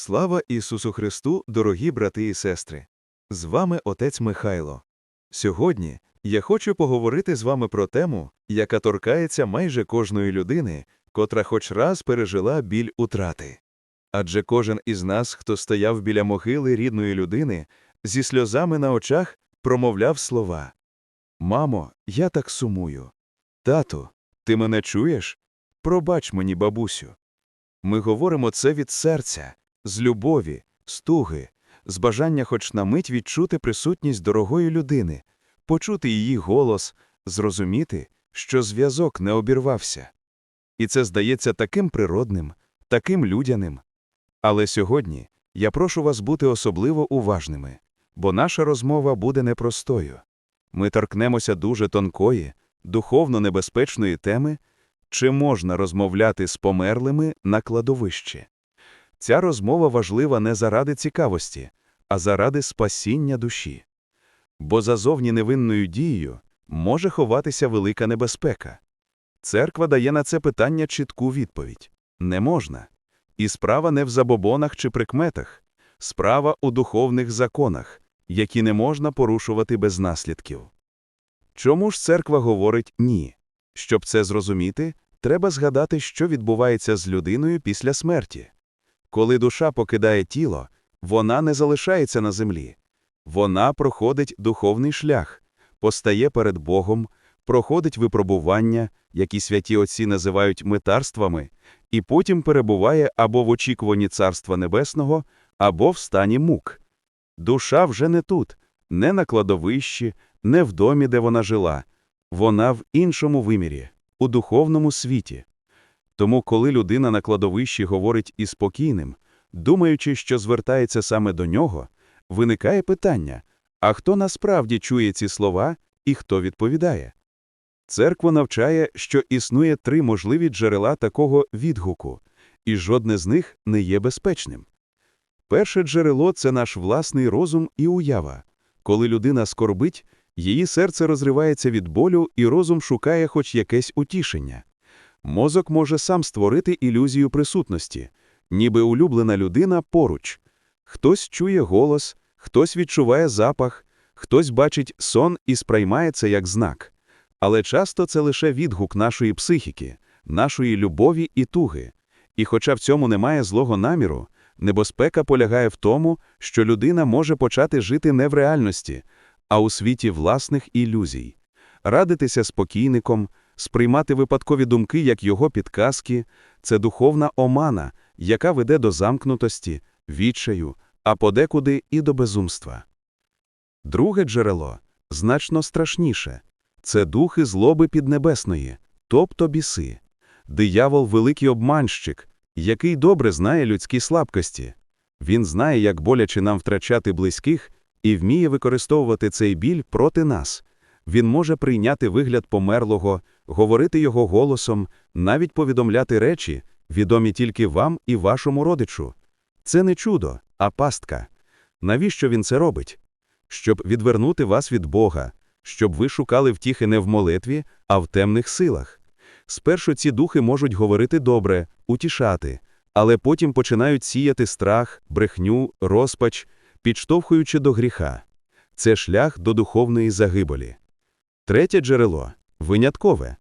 Слава Ісусу Христу, дорогі брати і сестри! З вами отець Михайло. Сьогодні я хочу поговорити з вами про тему, яка торкається майже кожної людини, котра хоч раз пережила біль утрати. Адже кожен із нас, хто стояв біля могили рідної людини, зі сльозами на очах промовляв слова Мамо, я так сумую. Тату, ти мене чуєш? Пробач мені, бабусю. Ми говоримо це від серця, з любові, з туги, з бажання хоч на мить відчути присутність дорогої людини, почути її голос, зрозуміти, що зв'язок не обірвався. І це здається таким природним, таким людяним. Але сьогодні я прошу вас бути особливо уважними, бо наша розмова буде непростою. Ми торкнемося дуже тонкої, духовно небезпечної теми, чи можна розмовляти з померлими на кладовищі. Ця розмова важлива не заради цікавості, а заради спасіння душі. Бо за зовні невинною дією може ховатися велика небезпека. Церква дає на це питання чітку відповідь не можна. І справа не в забобонах чи прикметах, справа у духовних законах, які не можна порушувати без наслідків. Чому ж церква говорить ні? Щоб це зрозуміти, треба згадати, що відбувається з людиною після смерті. Коли душа покидає тіло, вона не залишається на землі. Вона проходить духовний шлях, постає перед Богом, проходить випробування, які святі отці називають митарствами, і потім перебуває або в очікуванні Царства Небесного, або в стані мук. Душа вже не тут, не на кладовищі, не в домі, де вона жила. Вона в іншому вимірі, у духовному світі. Тому, коли людина на кладовищі говорить із спокійним, думаючи, що звертається саме до нього, виникає питання а хто насправді чує ці слова і хто відповідає? Церква навчає, що існує три можливі джерела такого відгуку, і жодне з них не є безпечним. Перше джерело це наш власний розум і уява. Коли людина скорбить, її серце розривається від болю, і розум шукає хоч якесь утішення. Мозок може сам створити ілюзію присутності, ніби улюблена людина поруч. Хтось чує голос, хтось відчуває запах, хтось бачить сон і сприймає це як знак. Але часто це лише відгук нашої психіки, нашої любові і туги. І хоча в цьому немає злого наміру, небезпека полягає в тому, що людина може почати жити не в реальності, а у світі власних ілюзій, радитися спокійником, сприймати випадкові думки як його підказки це духовна омана, яка веде до замкнутості, відчаю, а подекуди і до безумства. Друге джерело значно страшніше це духи злоби піднебесної, тобто біси. Диявол великий обманщик, який добре знає людські слабкості. Він знає, як боляче нам втрачати близьких, і вміє використовувати цей біль проти нас. Він може прийняти вигляд померлого, говорити його голосом, навіть повідомляти речі, відомі тільки вам і вашому родичу. Це не чудо, а пастка. Навіщо він це робить? Щоб відвернути вас від Бога, щоб ви шукали втіхи не в молитві, а в темних силах. Спершу ці духи можуть говорити добре, утішати, але потім починають сіяти страх, брехню, розпач, підштовхуючи до гріха. Це шлях до духовної загибелі. Третє джерело виняткове.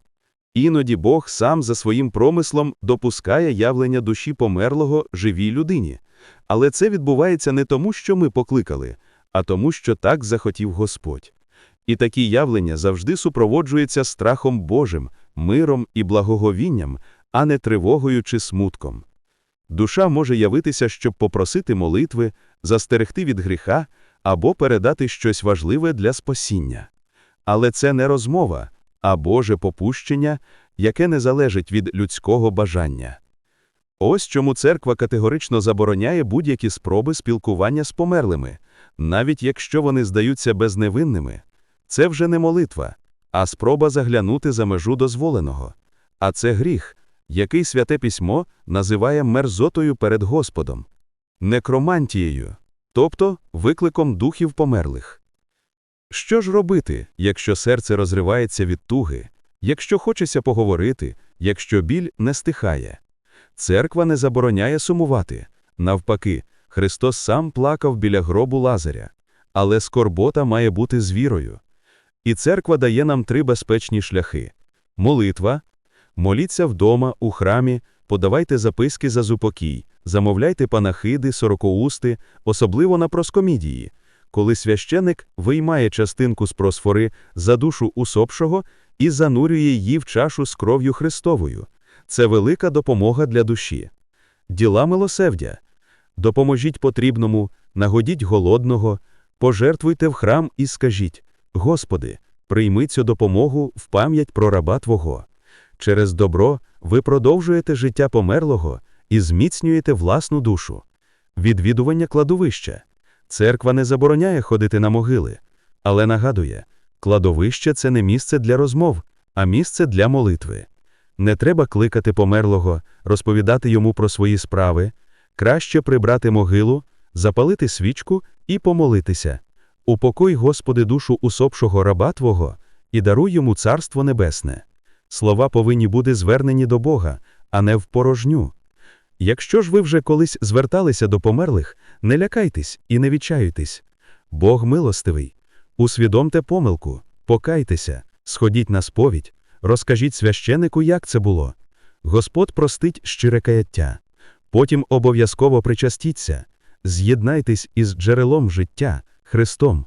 Іноді Бог сам за своїм промислом допускає явлення душі померлого живій людині. Але це відбувається не тому, що ми покликали, а тому, що так захотів Господь. І такі явлення завжди супроводжуються страхом Божим, миром і благоговінням, а не тривогою чи смутком. Душа може явитися, щоб попросити молитви, застерегти від гріха або передати щось важливе для спасіння. Але це не розмова, а Боже попущення, яке не залежить від людського бажання. Ось чому церква категорично забороняє будь-які спроби спілкування з померлими, навіть якщо вони здаються безневинними. Це вже не молитва, а спроба заглянути за межу дозволеного. А це гріх, який святе письмо називає мерзотою перед Господом, некромантією, тобто викликом духів померлих. Що ж робити, якщо серце розривається від туги, якщо хочеться поговорити, якщо біль не стихає? Церква не забороняє сумувати. Навпаки, Христос сам плакав біля гробу Лазаря. Але скорбота має бути з вірою. І церква дає нам три безпечні шляхи. Молитва. Моліться вдома, у храмі, подавайте записки за зупокій, замовляйте панахиди, сорокоусти, особливо на проскомідії, коли священик виймає частинку з просфори за душу усопшого і занурює її в чашу з кров'ю Христовою. Це велика допомога для душі. Діла милосердя. Допоможіть потрібному, нагодіть голодного, пожертвуйте в храм і скажіть: Господи, прийми цю допомогу в пам'ять про раба Твого. Через добро ви продовжуєте життя померлого і зміцнюєте власну душу. Відвідування кладовища. Церква не забороняє ходити на могили, але нагадує, кладовище це не місце для розмов, а місце для молитви. Не треба кликати померлого, розповідати йому про свої справи, краще прибрати могилу, запалити свічку і помолитися. Упокой, Господи, душу усопшого раба Твого і даруй йому Царство Небесне. Слова повинні бути звернені до Бога, а не в порожню. Якщо ж ви вже колись зверталися до померлих, не лякайтесь і не відчаюйтесь. Бог милостивий. Усвідомте помилку, покайтеся, сходіть на сповідь, розкажіть священику, як це було. Господь простить щире каяття. Потім обов'язково причастіться, з'єднайтесь із джерелом життя, Христом,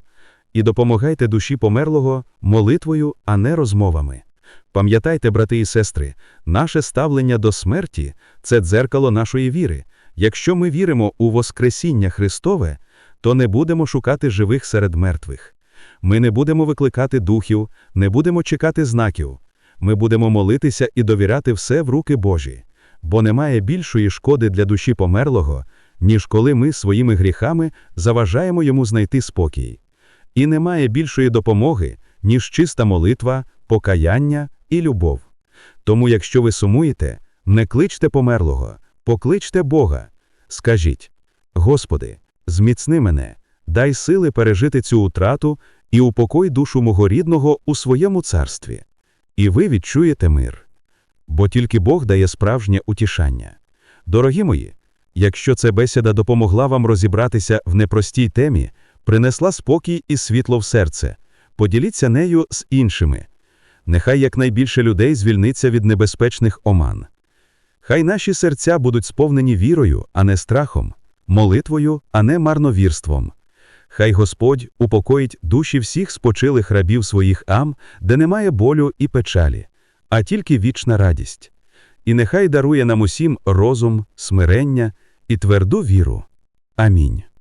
і допомагайте душі померлого молитвою, а не розмовами. Пам'ятайте, брати і сестри, наше ставлення до смерті це дзеркало нашої віри. Якщо ми віримо у Воскресіння Христове, то не будемо шукати живих серед мертвих. Ми не будемо викликати духів, не будемо чекати знаків. Ми будемо молитися і довіряти все в руки Божі, бо немає більшої шкоди для душі померлого, ніж коли ми своїми гріхами заважаємо йому знайти спокій. І немає більшої допомоги, ніж чиста молитва, покаяння і любов. Тому, якщо ви сумуєте, не кличте померлого, покличте Бога. Скажіть: Господи, зміцни мене, дай сили пережити цю утрату і упокой душу мого рідного у своєму царстві. І ви відчуєте мир. Бо тільки Бог дає справжнє утішання. Дорогі мої, якщо ця бесіда допомогла вам розібратися в непростій темі, принесла спокій і світло в серце, поділіться нею з іншими. Нехай якнайбільше людей звільниться від небезпечних оман. Хай наші серця будуть сповнені вірою, а не страхом, молитвою, а не марновірством. Хай Господь упокоїть душі всіх спочилих рабів своїх ам, де немає болю і печалі, а тільки вічна радість. І нехай дарує нам усім розум, смирення і тверду віру. Амінь.